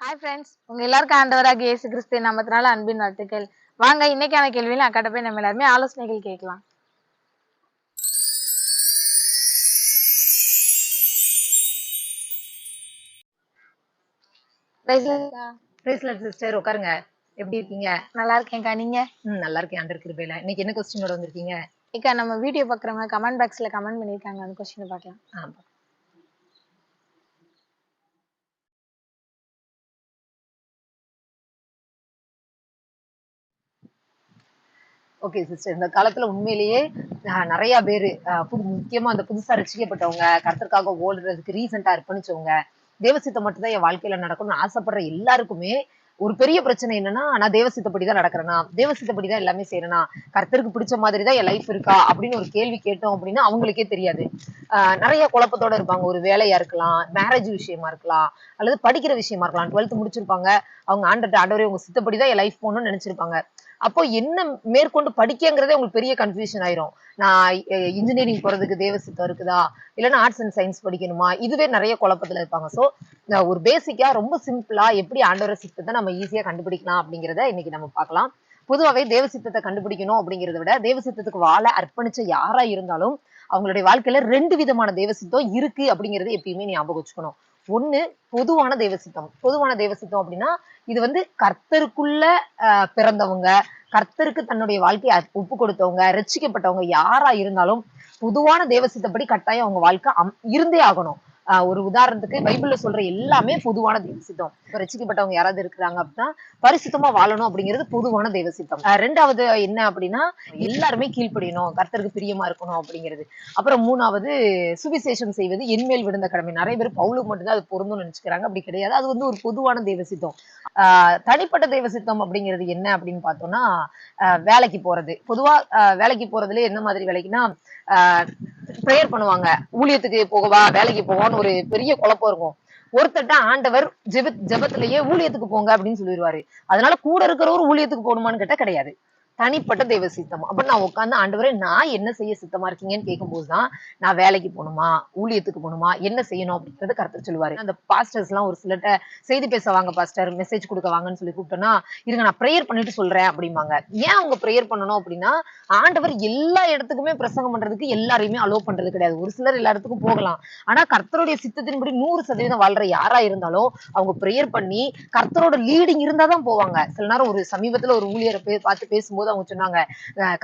Hi friends உங்க எல்லாருக்கும் ஆண்டவராக இயேசு கிறிஸ்து நாமத்தினால அன்பின் வாழ்த்துக்கள். வாங்க இன்னைக்கான கேள்வியில அக்கட்ட போய் நம்ம எல்லாருமே ஆலோசனைகள் கேட்கலாம். பிரேஸ்லட் சிஸ்டர் உட்காருங்க. எப்படி இருக்கீங்க? நல்லா இருக்கேன்க்கா. நீங்க? ம் நல்லா இருக்கேன். ஆண்டர் கிருபையில. இன்னைக்கு என்ன கொஸ்டினோட வந்திருக்கீங்க? இக்கா நம்ம வீடியோ பாக்குறவங்க கமெண்ட் பாக்ஸ்ல கமெண்ட் பண்ணிருக்காங்க அந்த கொஸ்டின் பார்க்கலாம். ஆமா. ஓகே சிஸ்டர் இந்த காலத்துல உண்மையிலேயே ஆஹ், நிறைய பேர் புது முக்கியமா அந்த புதுசா ரசிக்கப்பட்டவங்க கருத்திற்காக ஓடுறதுக்கு ரீசெண்டா அர்ப்பணிச்சவங்க தேவசித்தம் மட்டும்தான் என் வாழ்க்கையில நடக்கணும்னு ஆசைப்படுற எல்லாருக்குமே ஒரு பெரிய பிரச்சனை என்னன்னா நான் தேவசித்தப்படி தான் நடக்கிறேனா? தேவசித்தப்படி தான் எல்லாமே செய்யறேனா? கர்த்தருக்கு பிடிச்ச மாதிரி தான் என் லைஃப் இருக்கா? அப்படின்னு ஒரு கேள்வி கேட்டோம் அப்படின்னா அவங்களுக்கே தெரியாது. ஆஹ் நிறைய குழப்பத்தோட இருப்பாங்க. ஒரு வேலையா இருக்கலாம் மேரேஜ் விஷயமா இருக்கலாம் அல்லது படிக்கிற விஷயமா இருக்கலாம். டுவெல்த் முடிச்சிருப்பாங்க. அவங்க ஆண்டர்ட்ட ஆண்டவரே உங்க சித்தப்படி தான் என் லைஃப் போகணும்னு நினைச்சிருப்பாங்க. அப்போ என்ன மேற்கொண்டு படிக்கங்கிறதே உங்களுக்கு பெரிய கன்ஃபியூஷன் ஆயிரும். நான் இன்ஜினியரிங் போறதுக்கு தேவசித்தம் இருக்குதா? இல்லைன்னா ஆர்ட்ஸ் அண்ட் சயின்ஸ் படிக்கணுமா? இதுவே நிறைய குழப்பத்துல இருப்பாங்க. ஸோ ஒரு பேசிக்கா ரொம்ப சிம்பிளா எப்படி ஆண்டவர் சித்தத்தை நம்ம ஈஸியா கண்டுபிடிக்கலாம் அப்படிங்கிறத இன்னைக்கு நம்ம பார்க்கலாம். பொதுவாகவே தேவசித்தத்தை கண்டுபிடிக்கணும் அப்படிங்கிறத விட தேவசித்தத்துக்கு வாழை வாழ அர்ப்பணிச்ச யாரா இருந்தாலும் அவங்களுடைய வாழ்க்கையில ரெண்டு விதமான தேவசித்தம் இருக்கு அப்படிங்கறது எப்பயுமே ஞாபகம் வச்சுக்கணும். ஒண்ணு பொதுவான தேவசித்தம் பொதுவான தேவசித்தம் அப்படின்னா இது வந்து கர்த்தருக்குள்ள பிறந்தவங்க கர்த்தருக்கு தன்னுடைய வாழ்க்கையை ஒப்பு கொடுத்தவங்க ரசிக்கப்பட்டவங்க யாரா இருந்தாலும் பொதுவான தேவசித்தப்படி கட்டாயம் அவங்க வாழ்க்கை அம்- இருந்தே ஆகணும். ஒரு உதாரணத்துக்கு பைபிள்ல சொல்ற எல்லாமே பொதுவான தேவசித்தம் இப்ப ரட்சிக்கப்பட்டவங்க யாராவது இருக்கிறாங்க அப்படின்னா பரிசுத்தமா வாழணும் அப்படிங்கிறது பொதுவான தெய்வ சித்தம். ரெண்டாவது என்ன அப்படின்னா எல்லாருமே கீழ்ப்படியணும் கர்த்தருக்கு பிரியமா இருக்கணும் அப்படிங்கிறது. அப்புறம் மூணாவது சுவிசேஷம் செய்வது என்மேல் விழுந்த கடமை. நிறைய பேர் பவுலுக்கு மட்டும்தான் அது பொருந்தும் நினைச்சுக்கிறாங்க. அப்படி கிடையாது. அது வந்து ஒரு பொதுவான தெய்வசித்தம் ஆஹ் தனிப்பட்ட தெய்வசித்தம் அப்படிங்கிறது என்ன அப்படின்னு பார்த்தோம்னா வேலைக்கு போறது. பொதுவா ஆஹ் வேலைக்கு போறதுல என்ன மாதிரி வேலைக்குன்னா ப்ரேயர் பண்ணுவாங்க. ஊழியத்துக்கு போகவா வேலைக்கு போவான்னு ஒரு பெரிய குழப்பம் இருக்கும். ஒருத்தட்ட ஆண்டவர் ஜெபத் ஜெபத்திலேயே ஊழியத்துக்கு போங்க அப்படின்னு சொல்லிடுவாரு. அதனால கூட இருக்கிறவர் ஊழியத்துக்கு போகணுமான்னு கேட்டா கிடையாது. தனிப்பட்ட தெய்வ சித்தம். அப்ப நான் உட்காந்து ஆண்டவரே நான் என்ன செய்ய சித்தமா இருக்கீங்கன்னு கேட்கும்போது தான் நான் வேலைக்கு போகணுமா? ஊழியத்துக்கு போகணுமா? என்ன செய்யணும் அப்படின்றத கருத்து சொல்லுவாரு. அந்த பாஸ்டர்ஸ் எல்லாம் ஒரு சிலர்ட்ட செய்தி பேச வாங்க பாஸ்டர் மெசேஜ் கொடுக்க வாங்கன்னு சொல்லி கூப்பிட்டோம்னா இருங்க நான் ப்ரேயர் பண்ணிட்டு சொல்றேன் அப்படிம்பாங்க. ஏன் அவங்க ப்ரேயர் பண்ணணும் அப்படின்னா ஆண்டவர் எல்லா இடத்துக்குமே பிரசங்கம் பண்றதுக்கு எல்லாரையுமே அலோவ் பண்றது கிடையாது. ஒரு சிலர் எல்லா இடத்துக்கும் போகலாம். ஆனா கர்த்தருடைய சித்தத்தின்படி நூறு சதவீதம் வாழ்ற யாரா இருந்தாலும் அவங்க ப்ரேயர் பண்ணி கர்த்தரோட லீடிங் இருந்தா தான் போவாங்க. சில நேரம் ஒரு சமீபத்துல ஒரு ஊழியரை பே- பார்த்து பேசும்போது அவங்க சொன்னாங்க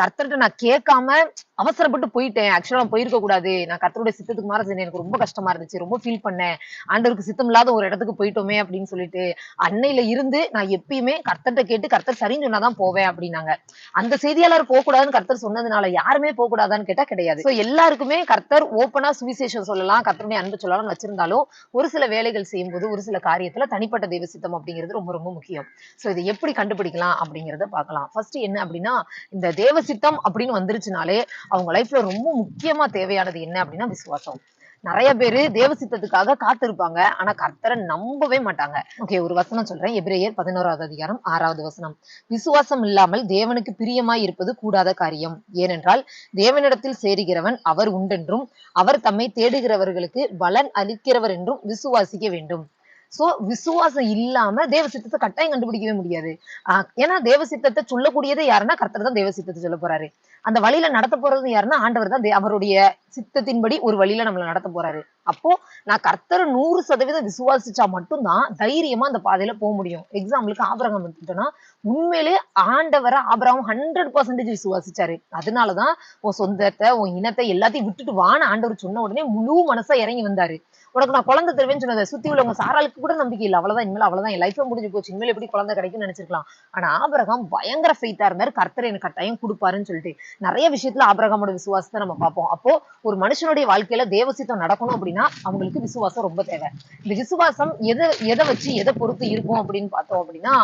கர்த்தர்கிட்ட நான் கேட்காம அவசரப்பட்டு போயிட்டேன். ஆக்சுவலா நான் போயிருக்க கூடாது. நான் கர்த்தருடைய சித்தத்துக்கு மாற எனக்கு ரொம்ப கஷ்டமா இருந்துச்சு. ரொம்ப ஃபீல் பண்ணேன். ஆண்டவருக்கு சித்தம் இல்லாத ஒரு இடத்துக்கு போயிட்டோமே அப்படின்னு சொல்லிட்டு அன்னையில இருந்து நான் எப்பயுமே கர்த்தர்கிட்ட கேட்டு கர்த்தர் சரின்னு சொன்னாதான் போவேன் அப்படின்னாங்க. அந்த செய்தியாளர் போக கூடாதுன்னு கர்த்தர் சொன்னதுனால யாருமே போக கூடாதான்னு கேட்டா கிடையாது. எல்லாருக்குமே கர்த்தர் ஓப்பனா சுவிசேஷம் சொல்லலாம். கர்த்தருடைய அன்பு சொல்லலாம் வச்சிருந்தாலும் ஒரு சில வேலைகள் செய்யும்போது ஒரு சில காரியத்துல தனிப்பட்ட தெய்வ சித்தம் அப்படிங்கிறது ரொம்ப ரொம்ப முக்கியம். சோ இதை எப்படி கண்டுபிடிக்கலாம் அப்படிங்கறத பார்க்கலாம். ஃபர்ஸ்ட் என்ன அப்படின்னா இந்த தேவ சித்தம் அப்படின்னு வந்துருச்சுனாலே அவங்க லைஃப்ல ரொம்ப முக்கியமா தேவையானது என்ன அப்படின்னா விசுவாசம். நிறைய பேரு தேவ சித்தத்துக்காக காத்திருப்பாங்க. ஆனா கர்த்தரை நம்பவே மாட்டாங்க. ஓகே ஒரு வசனம் சொல்றேன். எபிரேயர் பதினோராவது அதிகாரம் ஆறாவது வசனம். விசுவாசம் இல்லாமல் தேவனுக்கு பிரியமாய் இருப்பது கூடாத காரியம். ஏனென்றால் தேவனிடத்தில் சேருகிறவன் அவர் உண்டென்றும் அவர் தம்மை தேடுகிறவர்களுக்கு பலன் அளிக்கிறவர் என்றும் விசுவாசிக்க வேண்டும். சோ விசுவாசம் இல்லாம தேவ சித்தத்தை கட்டாயம் கண்டுபிடிக்கவே முடியாது. ஆஹ் ஏன்னா தேவ சித்தத்தை சொல்லக்கூடியது யாருன்னா கர்த்தர் தான் தேவ சித்தத்தை சொல்ல போறாரு. அந்த வழியில நடத்த போறது யாருன்னா ஆண்டவர் தான் அவருடைய சித்தத்தின்படி ஒரு வழியில நம்மள நடத்த போறாரு. அப்போ நான் கர்த்தரை நூறு சதவீதம் விசுவாசிச்சா மட்டும்தான் தைரியமா அந்த பாதையில போக முடியும். எக்ஸாம்பிளுக்கு ஆபரகம் எடுத்துட்டோம்னா உண்மையிலே ஆண்டவரை ஆபரகம் ஹண்ட்ரட் பர்சன்டேஜ் விசுவாசிச்சாரு. அதனாலதான் உன் சொந்தத்தை உன் இனத்தை எல்லாத்தையும் விட்டுட்டு வான்னு ஆண்டவர் சொன்ன உடனே முழு மனசா இறங்கி வந்தாரு. உனக்கு நான் குழந்தை தருவேன்னு சொன்னதை சுத்தி உள்ளவங்க சாராளுக்கு கூட நம்பிக்கை இல்லை. அவ்வளவுதான். இனிமேல் அவ்வளவுதான். என் லைஃபே முடிஞ்சு போச்சு. இனிமேல் எப்படி குழந்தை கிடைக்கும்னு நினைச்சிருக்கலாம். ஆனா ஆபரகம் பயங்கர ஃபெய்த்தா இருந்தாரு. கர்த்தர் எனக்கு கட்டாயம் கொடுப்பாருன்னு சொல்லிட்டு. நிறைய விஷயத்துல ஆபரகமோட விசுவாசத்தை நம்ம பார்ப்போம். அப்போ ஒரு மனுஷனுடைய வாழ்க்கையில தேவசித்தம் நடக்கணும் அப்படின்னா அவங்களுக்கு விசுவாசம் ரொம்ப தேவை. இந்த விசுவாசம் எதை எதை வச்சு எதை பொறுத்து இருக்கும் அப்படின்னு பார்த்தோம் அப்படின்னா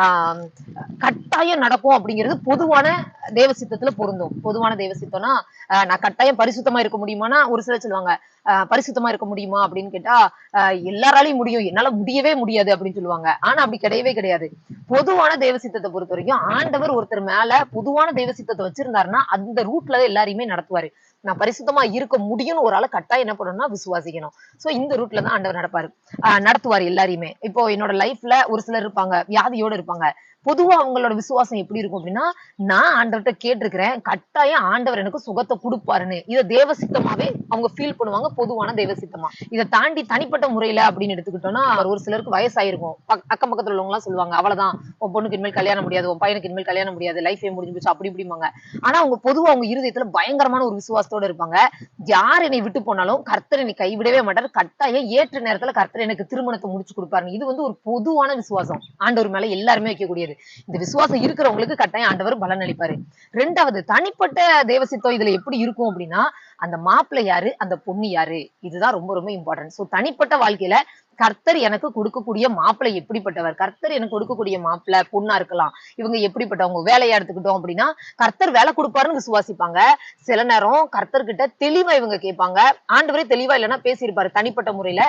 ஆஹ் கட்டாயம் நடக்கும் அப்படிங்கிறது பொதுவான தேவசித்தத்துல பொருந்தும். பொதுவான தேவசித்தம்னா ஆஹ் நான் கட்டாயம் பரிசுத்தமா இருக்க முடியுமானா ஒரு சிலர் சொல்லுவாங்க பரிசுத்தமா இருக்க முடியுமா அப்படின்னு கேட்டா எல்லாராலையும் முடியும். என்னால முடியவே முடியாது அப்படின்னு சொல்லுவாங்க. ஆனா அப்படி கிடையவே கிடையாது. பொதுவான தேவசித்தத்தை பொறுத்த வரைக்கும் ஆண்டவர் ஒருத்தர் மேல பொதுவான தேவசித்தத்தை வச்சிருந்தாருன்னா அந்த ரூட்ல எல்லாரையுமே நடத்துவாரு. நான் பரிசுத்தமா இருக்க முடியும்னு ஒரு ஆளை கட்டாயம் என்ன பண்ணணும்னா விசுவாசிக்கணும். சோ இந்த ரூட்ல தான் ஆண்டவர் நடப்பாரு. ஆஹ் நடத்துவார் எல்லாரையுமே. இப்போ என்னோட லைஃப்ல ஒரு சிலர் இருப்பாங்க வியாதியோட இருப்பாங்க. பொதுவா அவங்களோட விசுவாசம் எப்படி இருக்கும் அப்படின்னா நான் ஆண்டவர்கிட்ட கேட்டிருக்கிறேன் கட்டாயம் ஆண்டவர் எனக்கு சுகத்தை கொடுப்பாருன்னு. இதை தேவ சித்தமாவே அவங்க ஃபீல் பண்ணுவாங்க பொதுவான தேவ சித்தமா இதை தாண்டி தனிப்பட்ட முறையில அப்படின்னு எடுத்துக்கிட்டோம்னா அவர் ஒரு சிலருக்கு வயசாயிருக்கும். அக்கம் பக்கத்துல உள்ளவங்க எல்லாம் சொல்லுவாங்க அவ்வளவுதான். உன் பொண்ணுக்கு இனிமேல் கல்யாணம் முடியாது உன் பையனுக்கு இனிமேல் கல்யாணம் முடியாது லைஃபே முடிஞ்சு போச்சு அப்படி இப்படிம்பாங்க. ஆனா அவங்க பொதுவா அவங்க இருதயத்துல பயங்கரமான ஒரு விசுவாசத்தோட இருப்பாங்க. யார் என்னை விட்டு போனாலும் கர்த்தர் என்னை கைவிடவே மாட்டார். கட்டாயம் ஏற்ற நேரத்துல கர்த்தர் எனக்கு திருமணத்தை முடிச்சு கொடுப்பாரு இது வந்து ஒரு பொதுவான விசுவாசம். ஆண்டவர் மேல எல்லாருமே வைக்கக்கூடியது. இந்த விசுவாசம் இருக்கிறவங்களுக்கு கட்டாயம் ஆண்டவர் பலன் அளிப்பாரு. ரெண்டாவது தனிப்பட்ட தேவசித்தம் இதுல எப்படி இருக்கும் அப்படின்னா அந்த மாப்பிள்ளை யாரு? அந்த பொண்ணு யாரு? இதுதான் ரொம்ப ரொம்ப இம்பார்ட்டன்ட் ஸோ தனிப்பட்ட வாழ்க்கையில கர்த்தர் எனக்கு கொடுக்கக்கூடிய மாப்பிள்ளை எப்படிப்பட்டவர்? கர்த்தர் எனக்கு கொடுக்கக்கூடிய மாப்பிள்ளை பொண்ணா இருக்கலாம். இவங்க எப்படிப்பட்டவங்க? வேலையா எடுத்துக்கிட்டோம் அப்படின்னா கர்த்தர் வேலை கொடுப்பாருன்னு விசுவாசிப்பாங்க. சில நேரம் கர்த்தர்கிட்ட தெளிவா இவங்க கேட்பாங்க. ஆண்டவரே தெளிவா இல்லைன்னா பேசியிருப்பாரு தனிப்பட்ட முறையில.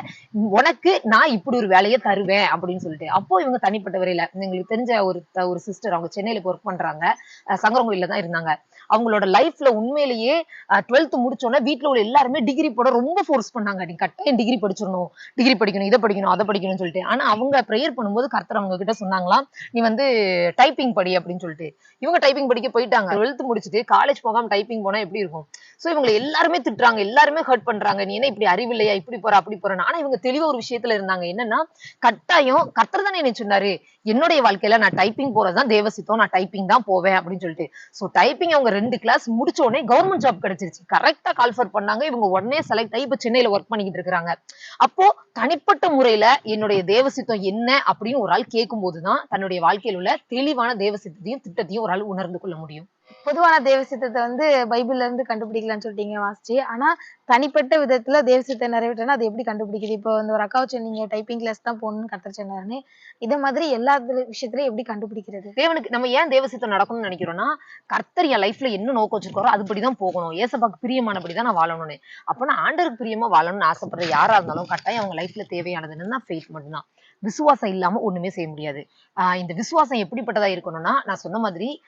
உனக்கு நான் இப்படி ஒரு வேலையை தருவேன் அப்படின்னு சொல்லிட்டு. அப்போ இவங்க தனிப்பட்ட வரையில எங்களுக்கு தெரிஞ்ச ஒரு ஒரு சிஸ்டர் அவங்க சென்னையில ஒர்க் பண்றாங்க. சங்கரங்கோயில தான் இருந்தாங்க. அவங்களோட லைஃப்ல உண்மையிலேயே டுவெல்த் முடிச்சோடனே வீட்டில் உள்ள எல்லாருமே டிகிரி போட ரொம்ப ஃபோர்ஸ் பண்ணாங்க. நீ கட்டாயம் டிகிரி படிச்சிடணும் டிகிரி படிக்கணும் இதை படிக்கணும் அதை படிக்கணும்னு சொல்லிட்டு. ஆனா அவங்க ப்ரேயர் பண்ணும்போது கர்த்தர் அவங்க கிட்ட சொன்னாங்களாம் நீ வந்து டைப்பிங் படி அப்படின்னு சொல்லிட்டு. இவங்க டைப்பிங் படிக்க போயிட்டாங்க. டுவெல்த் முடிச்சுட்டு காலேஜ் போகாம டைப்பிங் போனா எப்படி இருக்கும்? சோ இவங்களை எல்லாருமே திட்டுறாங்க எல்லாருமே ஹர்ட் பண்றாங்க. நீ என்ன இப்படி அறிவில்லையா? இப்படி போற அப்படி போறேன்னு. ஆனா இவங்க தெளிவா ஒரு விஷயத்துல இருந்தாங்க. என்னன்னா கட்டாயம் கத்தர் தானே என்ன சொன்னாரு என்னுடைய வாழ்க்கையில நான் டைப்பிங் போறதுதான் தேவசித்தம் நான் டைப்பிங் தான் போவேன் அப்படின்னு சொல்லிட்டு. சோ டைப்பிங் அவங்க ரெண்டு கிளாஸ் முடிச்ச உடனே கவர்மெண்ட் ஜாப் கிடைச்சிருச்சு. கரெக்டா கால்ஃபர் பண்ணாங்க. இவங்க உடனே செலக்ட் ஆகி இப்ப சென்னையில ஒர்க் பண்ணிக்கிட்டு இருக்காங்க. அப்போ தனிப்பட்ட முறையில என்னுடைய தேவசித்தம் என்ன அப்படின்னு ஒரு ஆள் கேட்கும் போதுதான் தன்னுடைய வாழ்க்கையில் உள்ள தெளிவான தேவசித்தத்தையும் திட்டத்தையும் ஒரு ஆள் உணர்ந்து கொள்ள முடியும். பொதுவான தேவசித்தத்தை வந்து பைபிள்ல இருந்து கண்டுபிடிக்கலாம்னு சொல்லிட்டீங்க வாசிச்சு ஆனா தனிப்பட்ட விதத்துல தேவசித்தை நிறைவேற்றனா அது எப்படி கண்டுபிடிக்குது? இப்போ வந்து ஒரு அக்காவை சொன்னீங்க டைப்பிங் கிளாஸ் தான் போகணும்னு கத்தர் சொன்னாருன்னு. இதே மாதிரி எல்லா இதுல- விஷயத்துலயும் எப்படி கண்டுபிடிக்கிறது? தேவனுக்கு நம்ம ஏன் தேவசித்தம் நடக்கணும்னு நினைக்கிறோம்னா கர்த்தர் என் லைஃப்ல என்ன நோக்கம் வச்சிருக்காரோ அதுபடிதான் போகணும். ஏசப்பாக்கு பிரியமானபடிதான் நான் வாழணும்னு. அப்ப நான் ஆண்டருக்கு பிரியமா வாழணும்னு ஆசைப்படுற யாரா இருந்தாலும் கட்டாயம் அவங்க லைஃப்ல தேவையானது என்னன்னா ஃபெய்த் மட்டும்தான். விசுவாசம் இல்லாம ஒண்ணுமே செய்ய முடியாது. இந்த விசுவாசம் எப்படிப்பட்டதா இருக்கணும்னா நான் சொன்ன மாதிரி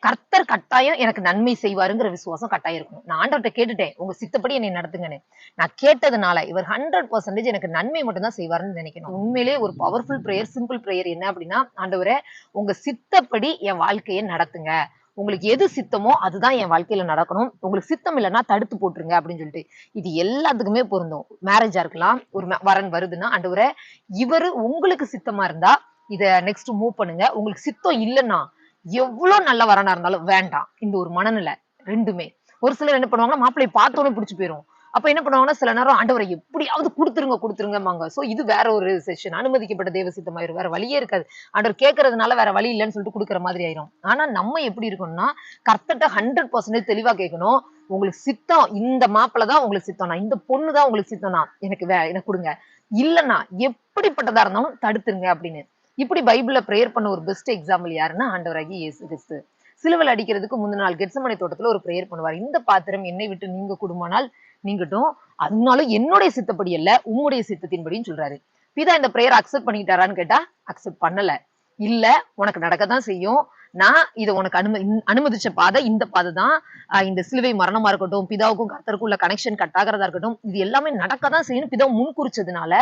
கர்த்தர் கட்டாயம் எனக்கு நன்மை செய்வாருங்கிற விசுவாசம் கட்டாயம் இருக்கும் நான் ஆண்டவர்கிட்ட கேட்டுட்டேன். உங்க சித்தப்படி என்னை நடத்துங்கன்னு. நான் கேட்டதுனால இவர் ஹண்ட்ரட் பர்சன்டேஜ் எனக்கு நன்மை மட்டும் தான் செய்வாருன்னு நினைக்கணும். உண்மையிலேயே ஒரு பவர்ஃபுல் ப்ரேயர் சிம்பிள் ப்ரேயர் என்ன அப்படின்னா ஆண்டவரே உங்க சித்தப்படி என் வாழ்க்கையை நடத்துங்க. உங்களுக்கு எது சித்தமோ அதுதான் என் வாழ்க்கையில நடக்கணும். உங்களுக்கு சித்தம் இல்லைன்னா தடுத்து போட்டுருங்க அப்படின்னு சொல்லிட்டு இது எல்லாத்துக்குமே பொருந்தும். மேரேஜா இருக்கலாம் ஒரு ம- வரன் வருதுன்னா அண்டவரை இவரு உங்களுக்கு சித்தமா இருந்தா இத நெக்ஸ்ட் மூவ் பண்ணுங்க. உங்களுக்கு சித்தம் இல்லைன்னா எவ்வளவு நல்ல வரனா இருந்தாலும் வேண்டாம். இந்த ஒரு மனநிலை ரெண்டுமே. ஒரு சிலர் என்ன பண்ணுவாங்கன்னா மாப்பிள்ளையை பார்த்தோன்னே பிடிச்சு போயிரும். அப்ப என்ன பண்ணுவாங்கன்னா சில நேரம் ஆண்டவரை எப்படியாவது கொடுத்துருங்க கொடுத்துருங்கம்பாங்க. சோ இது வேற ஒரு செஷன் அனுமதிக்கப்பட்ட தேவ சித்தமாயிரும். வேற வழியே இருக்காது. ஆண்டவர் கேட்கறதுனால வேற வழி இல்லைன்னு சொல்லிட்டு கொடுக்குற மாதிரி ஆயிரும். ஆனா நம்ம எப்படி இருக்கணும்னா கர்த்தட்ட ஹண்ட்ரட் பர்சன்டேஜ் தெளிவா கேட்கணும். உங்களுக்கு சித்தம் இந்த மாப்பிள்ள தான் உங்களுக்கு சித்தம்னா இந்த பொண்ணு தான் உங்களுக்கு சித்தம்னா எனக்கு வே எனக்கு கொடுங்க. இல்லைன்னா எப்படிப்பட்டதா இருந்தாலும் தடுத்துருங்க அப்படின்னு. இப்படி பைபிளில் ப்ரேயர் பண்ண ஒரு பெஸ்ட் எக்ஸாம்பிள் யாருன்னா ஆண்டவராகி இயேசு கிறிஸ்து. சிலுவல் அடிக்கிறதுக்கு முந்தின நாள் கெட்சமனை தோட்டத்தில் ஒரு ப்ரேயர் பண்ணுவார். இந்த பாத்திரம் என்னை விட்டு நீங்க குடும்பனால் நீங்கட்டும் அதனாலும் என்னுடைய சித்தப்படி அல்ல உம்முடைய சித்தத்தின்படின்னு சொல்றாரு. பிதா இந்த ப்ரேயர் அக்செப்ட் பண்ணிக்கிட்டாரான்னு கேட்டா அக்செப்ட் பண்ணல. இல்ல உனக்கு நடக்கத்தான் செய்யும். நான் இதை உனக்கு அனும அனுமதிச்ச பாதை இந்த பாதை தான். ஆஹ் இந்த சிலுவை மரணமா இருக்கட்டும் பிதாவுக்கும் கர்த்தருக்கும் உள்ள கனெக்ஷன் கட் ஆகிறதா இருக்கட்டும் இது எல்லாமே நடக்கதான் செய்யணும் பிதா முன்குறிச்சதுனால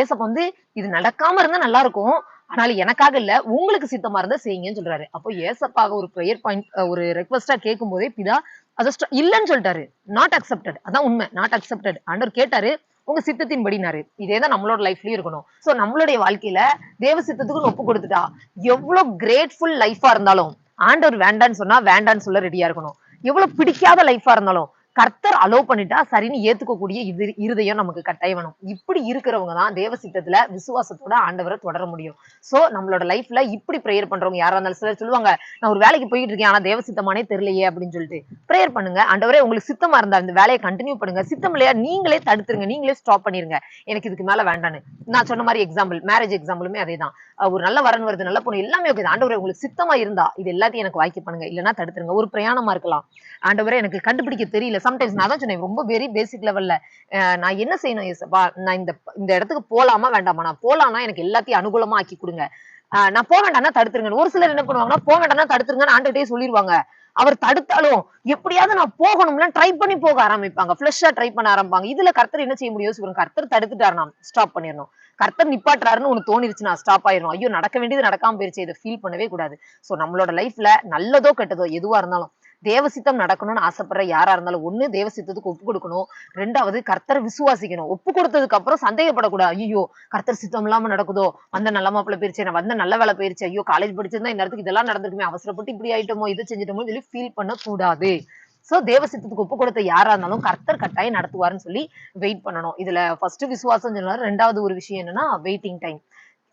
ஏசப்ப வந்து இது நடக்காம இருந்தா நல்லா இருக்கும். ஆனாலும் எனக்காக இல்ல உங்களுக்கு சித்தமா இருந்தா செய்யுங்கன்னு சொல்றாரு. அப்போ ஏசப்பாக ஒரு ப்ரேயர் பாயிண்ட் ஒரு ரெக்வஸ்டா கேட்கும் போதே பிதா அதை இல்லைன்னு சொல்லிட்டாரு. நாட் அக்செப்டட் அதான் உண்மை. நாட் அக்செப்டட் ஆண்டவர் கேட்டாரு உங்க சித்தத்தின் படினாரு இதே தான் நம்மளோட லைஃப்லயும் இருக்கணும். சோ நம்மளுடைய வாழ்க்கையில தேவ சித்தத்துக்கு ஒப்பு கொடுத்துட்டா எவ்வளவு கிரேட்ஃபுல் லைஃபா இருந்தாலும் ஆண்டவர் வேண்டான்னு சொன்னா வேண்டான்னு சொல்ல ரெடியா இருக்கணும். எவ்வளவு பிடிக்காத லைஃபா இருந்தாலும் கர்த்தர் அலோவ் பண்ணிட்டா சரின்னு ஏத்துக்கக்கூடிய இது இருதயம் நமக்கு கட்டாயம் வேணும் இப்படி இருக்கிறவங்க தான் தேவ சித்தத்துல விசுவாசத்தோட ஆண்டவரை தொடர முடியும். சோ நம்மளோட லைஃப்ல இப்படி ப்ரேயர் பண்றவங்க யாரா இருந்தாலும் சிலர் சொல்லுவாங்க நான் ஒரு வேலைக்கு போயிட்டு இருக்கேன் ஆனா தேவ சித்தமானே தெரியலையே அப்படின்னு சொல்லிட்டு. ப்ரேயர் பண்ணுங்க. ஆண்டவரே உங்களுக்கு சித்தமா இருந்தா இந்த வேலையை கண்டினியூ பண்ணுங்க. சித்தம் இல்லையா நீங்களே தடுத்துருங்க. நீங்களே ஸ்டாப் பண்ணிருங்க. எனக்கு இதுக்கு மேல வேண்டான்னு. நான் சொன்ன மாதிரி எக்ஸாம்பிள் மேரேஜ் எக்ஸாம்பிளுமே அதே தான் ஒரு நல்ல வரன் வருது நல்ல பொண்ணு எல்லாமே ஓகே ஆண்டவரே உங்களுக்கு சித்தமா இருந்தா இது எல்லாத்தையும் எனக்கு வாய்க்கு பண்ணுங்க. இல்லைன்னா தடுத்துருங்க. ஒரு பிரயாணமா இருக்கலாம். ஆண்டவரே எனக்கு கண்டுபிடிக்க தெரியல. சம்டைம்ஸ் நான் தான் சொன்னேன் ரொம்ப வெரி பேசிக் லெவல்ல நான் என்ன செய்யணும் ஏசப்பா நான் இந்த இந்த இடத்துக்கு போலாமா வேண்டாமா? நான் போலாம்னா எனக்கு எல்லாத்தையும் அனுகூலமா ஆக்கி கொடுங்க. ஆஹ் நான் போக வேண்டாம்னா தடுத்துருங்க ஒரு சிலர் என்ன பண்ணுவாங்கன்னா போக வேண்டாம்னா தடுத்துருங்கன்னு ஆண்டுகிட்டே சொல்லிருவாங்க. அவர் தடுத்தாலும் எப்படியாவது நான் போகணும்ல ட்ரை பண்ணி போக ஆரம்பிப்பாங்க. ஃபிளஷா ட்ரை பண்ண ஆரம்பிப்பாங்க. இதுல கர்த்தர் என்ன செய்ய முடியும்? சொல்லுங்க. கர்த்தர் தடுத்துட்டாருனா ஸ்டாப் பண்ணிடணும். கர்த்தர் நிப்பாட்டுறாருன்னு ஒண்ணு தோணிருச்சு நான் ஸ்டாப் ஆயிரும் ஐயோ நடக்க வேண்டியது நடக்காம போயிருச்சு இதை ஃபீல் பண்ணவே கூடாது. சோ நம்மளோட லைஃப்ல நல்லதோ கெட்டதோ எதுவா இருந்தாலும் தேவசித்தம் நடக்கணும்னு ஆசைப்படுற யாரா இருந்தாலும் ஒண்ணு தேவசித்தத்துக்கு ஒப்பு கொடுக்கணும். ரெண்டாவது கர்த்தரை விசுவாசிக்கணும். ஒப்பு கொடுத்ததுக்கு அப்புறம் சந்தேகப்படக்கூடாது. ஐயோ கர்த்தர் சித்தம் இல்லாம நடக்குதோ? வந்த நல்ல மாப்பிள்ள போயிருச்சு நான் வந்த நல்ல வேலை போயிருச்சு ஐயோ காலேஜ் படிச்சிருந்தா இந்த நேரத்துக்கு இதெல்லாம் நடந்திருக்குமே அவசரப்பட்டு இப்படி ஆயிட்டோமோ இது செஞ்சிட்டோமோ சொல்லி ஃபீல் பண்ண கூடாது சோ தேவசித்தத்துக்கு ஒப்பு கொடுத்த யாரா இருந்தாலும் கர்த்தர் கட்டாயம் நடத்துவாருன்னு சொல்லி வெயிட் பண்ணணும். இதுல ஃபர்ஸ்ட் விசுவாசம் சொன்னாரு. ரெண்டாவது ஒரு விஷயம் என்னன்னா வெயிட்டிங் டைம்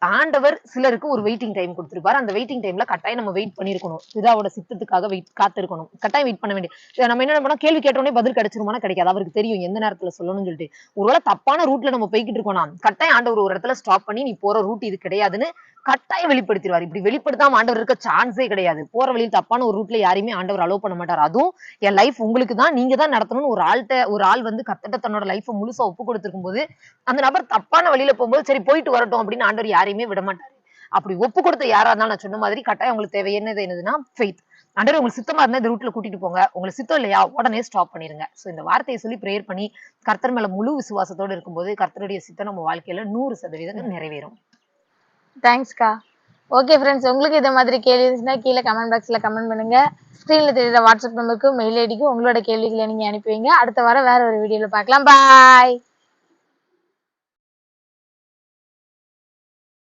ஆண்டவர் சிலருக்கு ஒரு வெயிட்டிங் டைம் கொடுத்துருப்பாரு. அந்த வெயிட்டிங் டைம்ல கட்டாயம் நம்ம வெயிட் பண்ணிருக்கணும். பிதாவோட சித்தத்துக்காக வெயிட் காத்திருக்கணும். கட்டாயம் வெயிட் பண்ண வேண்டிய நம்ம என்ன பண்ணோம் கேள்வி கேட்டோடனே பதில் கிடைச்சிருமானா கிடைக்காது. அவருக்கு தெரியும் எந்த நேரத்துல சொல்லணும்னு சொல்லிட்டு. ஒருவேளை தப்பான ரூட்ல நம்ம போய்கிட்டு இருக்கோம்னா கட்டாயம் ஆண்டவர் ஒரு இடத்துல ஸ்டாப் பண்ணி நீ போற ரூட் இது கிடையாதுன்னு கட்டாயம் வெளிப்படுத்திடுவார் இப்படி வெளிப்படுத்தாம ஆண்டவர் இருக்க சான்ஸே கிடையாது. போற வழியில் தப்பான ஒரு ரூட்ல யாரையுமே ஆண்டவர் அலோவ் பண்ண மாட்டார். அதுவும் என் லைஃப் உங்களுக்கு தான் நீங்க தான் நடத்தணும்னு ஒரு ஆள்கிட்ட ஒரு ஆள் வந்து கத்தட்ட தன்னோட லைஃப் முழுசா ஒப்பு கொடுத்துருக்கும் போது அந்த நபர் தப்பான வழியில போகும்போது சரி போயிட்டு வரட்டும் அப்படின்னு ஆண்டவர் யாரையுமே விட மாட்டாரு. அப்படி ஒப்பு கொடுத்த யாரா இருந்தாலும் நான் சொன்ன மாதிரி கட்டாயம் உங்களுக்கு தேவை. என்னது என்னதுன்னா ஃபெய்த் ஆண்டவர் உங்களுக்கு சித்தமா இருந்தா இந்த ரூட்ல கூட்டிட்டு போங்க. உங்களுக்கு சித்தம் இல்லையா உடனே ஸ்டாப் பண்ணிருங்க. சோ இந்த வார்த்தையை சொல்லி ப்ரேயர் பண்ணி கர்த்தர் மேல முழு விசுவாசத்தோடு இருக்கும்போது கர்த்தருடைய சித்தம் நம்ம வாழ்க்கையில நூறு சதவீதம் நிறைவேறும். தேங்க்ஸ்க்கா ஓகே ஃப்ரெண்ட்ஸ் உங்களுக்கு இதை மாதிரி கேள்வி இருந்துச்சுன்னா கீழே கமெண்ட் பாக்ஸில் கமெண்ட் பண்ணுங்க. ஸ்க்ரீனில் தெரியுற வாட்ஸ்அப் நம்பருக்கு மெயில் ஐடிக்கு உங்களோட கேள்விகளை நீங்கள் அனுப்பி வைங்க. அடுத்த வாரம் வேற ஒரு வீடியோவில் பார்க்கலாம். பாய்